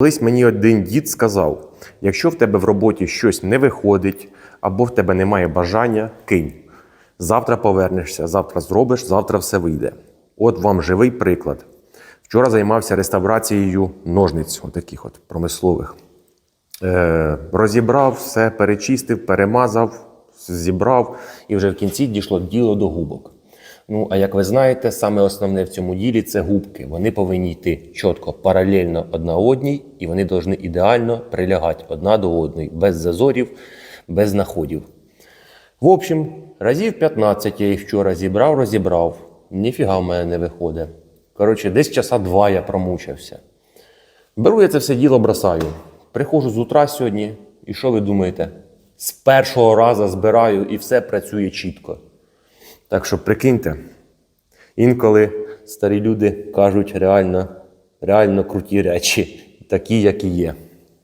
Колись мені один дід сказав: якщо в тебе в роботі щось не виходить або в тебе немає бажання, кинь. Завтра повернешся, завтра зробиш, завтра все вийде. От вам живий приклад. Вчора займався реставрацією ножниць, таких от промислових. Е, розібрав все, перечистив, перемазав, зібрав, і вже в кінці дійшло діло до губок. Ну, а як ви знаєте, саме основне в цьому ділі це губки. Вони повинні йти чітко паралельно одна одній, і вони повинні ідеально прилягати одна до одної, без зазорів, без знаходів. В общем, разів 15 я їх вчора зібрав, розібрав. Ніфіга в мене не виходить. Коротше, десь часа два я промучився. Беру я це все діло бросаю. Приходжу з утра сьогодні, і що ви думаєте? З першого разу збираю і все працює чітко. Так що прикиньте, інколи старі люди кажуть реально, реально круті речі, такі, які є.